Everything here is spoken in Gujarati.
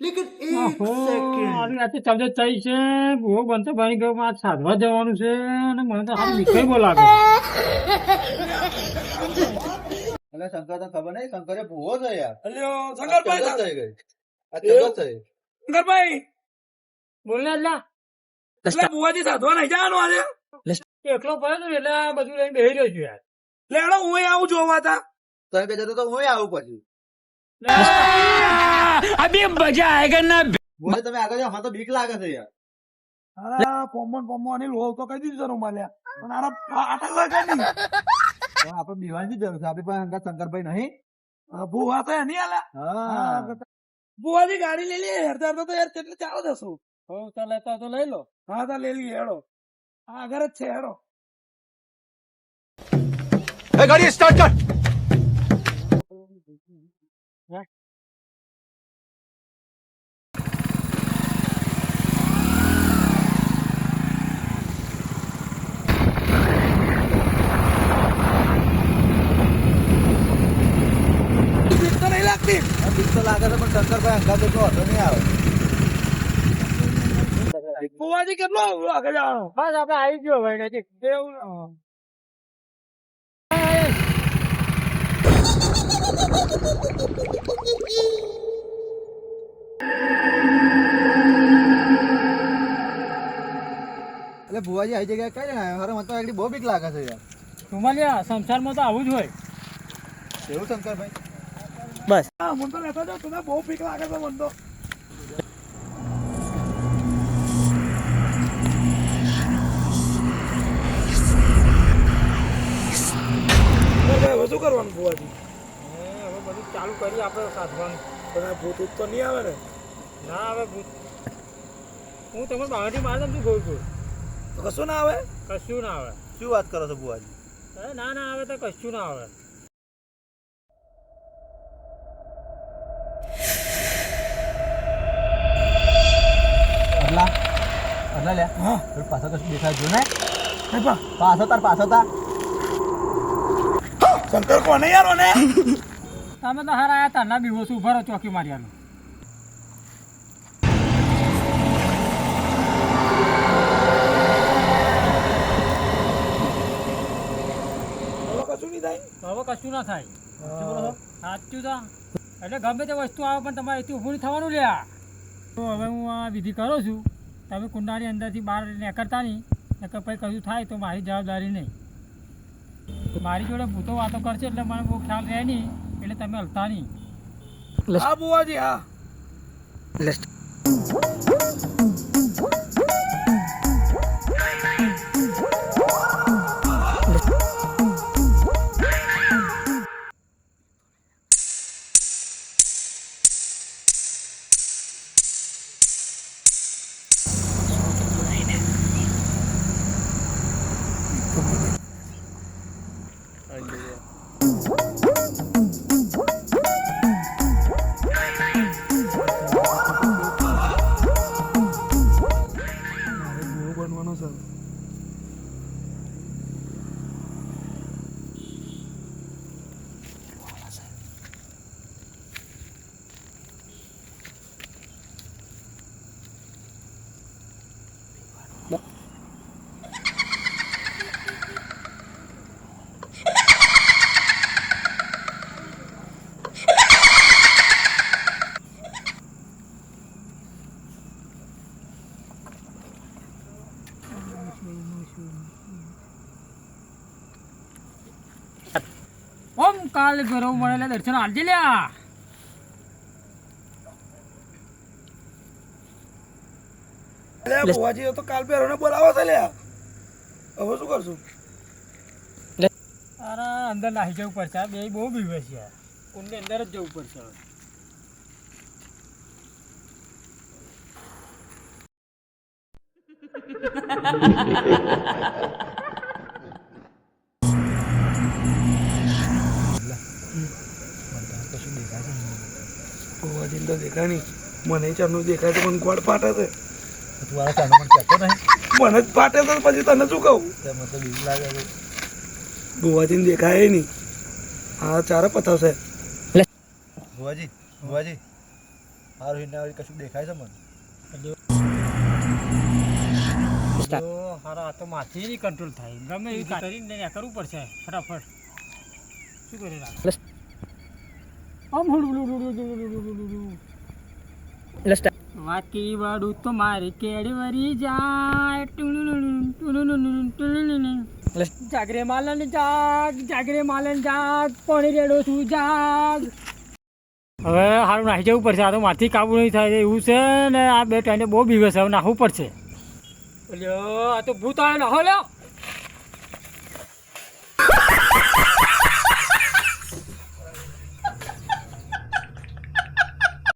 લેકિન એક સેકન્ડ આવી છે. બહુ બનતો બની ગયો. આ સાધવા જવાનું છે અને મને તો હાલ નીકળી બોલાવે. એટલે શંકર તો ખબર નહીં શંકરે ભૂવો છે યાર અલ્યો શંકરભાઈ થઈ ગઈ. આ તેલો થઈ શંકરભાઈ! બોલને અલ્લા એટલે જવાનું એકલો પડ્યો એટલે બધું લઈને બેહી રહ્યો છું યાર. એટલે હું આવું જોવા તા તમે બે તો હું આવું પછી. બોલે તમે આગળ મને તો બીક લાગે છે યાર. અરે પોમન પોમવાની લોલ તો કહી દીધું છે માલ્યા પણ આરા ફાટા લાગે નહીં. પણ આપણે બીવાની જરૂર છે આપણી પાસે અંગાત શંકરભાઈ નહીં. ભૂવા તો એની આલા હા. બુવાજી ગાડી લઈ લે હેરતા તો યાર કેટલે ચાલો જશું હો તો લેતા તો લઈ લો. હા તો લઈ લઈએ હેડો. આગળ જ છે હેડો. ગાડી સ્ટાર્ટ કર. બીક તો નહીં લાગતી બીક તો લાગે છે પણ શંકરભાઈ અંગાત તો હતો નહીં આવે કેટલો આગળ બસ આપડે આવી ગયો ભાઈ નજીક. દેવું એટલે ભુવાજી આવી જગ્યાએ કઈ ને આવ્યા? મને તો એકડી બહુ બીક લાગે છે યાર. તુમાલિયા સંસારમાં તો આવું જ હોય. એવું શંકરભાઈ? હા મને તો રહેતો જાઓ તને બહુ બીક લાગે છે મને તો શું કરવાનું બધું ચાલુ કરી આપણે સાધવાનું. પણ આ ભૂત તો નહીં આવે ને? ના આવે ભૂત. હું તમને બહારથી શું કહું છું કશું ના આવે? કશું ના આવે. શું વાત કરો છો ભુવાજી? ના ના આવે તો કશું ના આવે. અદલા લે હા. થોડું કશું દેખાય જો ને? પાછો તાર પાછો તાર. શંકર કોને યાર તમે તો હારા આયા હતા ના બી ઓછું રહો ચોકી માર્યાનું. હવે કશું ના થાય. સાચું તો. એટલે ગમે તે વસ્તુ આવે પણ તમારે એથી ઊભું થવાનું લ્યા. તો હવે હું આ વિધિ કરું છું. તમે કુંડાની અંદરથી બહાર નીકળતા નહીં. નકર પછી કશું થાય તો મારી જવાબદારી નહીં. મારી જોડે ભૂતો વાતો કરશે એટલે મને બહુ ખ્યાલ રહે નહીં. એટલે તમે હલતા નહીં. હા બુવાજી હા. ઓમ કાલ ગરવ મળેલા દર્શન. આલજે લ્યા. અલે બુવાજી તો કાલ પહેરો બોલાવો છે લ્યા. હવે શું કરશું? અરે અંદર નાહી જવું પડશે બે બહુ બીવે છે. કુંડની અંદર જ જવું પડશે હવે. બુવાજી તો દેખાય નહીં. મને ચારનું દેખાય તો મને ગોળ ફાટે છે. તું આ ચાનો મને કહેતો નહીં? મને જ ફાટે છે પછી તને શું કહું? તે મને તો બીજું લાગે છે. બુવાજીને દેખાય નહીં. હા ચારે પતાવશે ભુવાજી ભુવાજી હારું હિના વળી કશું દેખાય છે મને? તો. હારા આ તો માથી નહીં કંટ્રોલ થાય. ગમે એવી કરીને કરવું પડશે. ફટાફટ. શું કરી વાકી વાડું તો મારી કેળવરી જાય. ટુનુનુનુ, ટુનુનુનુ, ટુનુનુનુ. જાગરે માલન જાગ જાગરે માલન જાગ પાણી રેડો છું જાગ. હવે હારું નાખી જવું પડશે. આ તો મારથી કાબુ નહીં થાય એવું છે ને આ બે ટાઈને બહુ બીવે છે હવે નાખવું પડશે. આ તો ભૂત આવે નાખો લ્યો.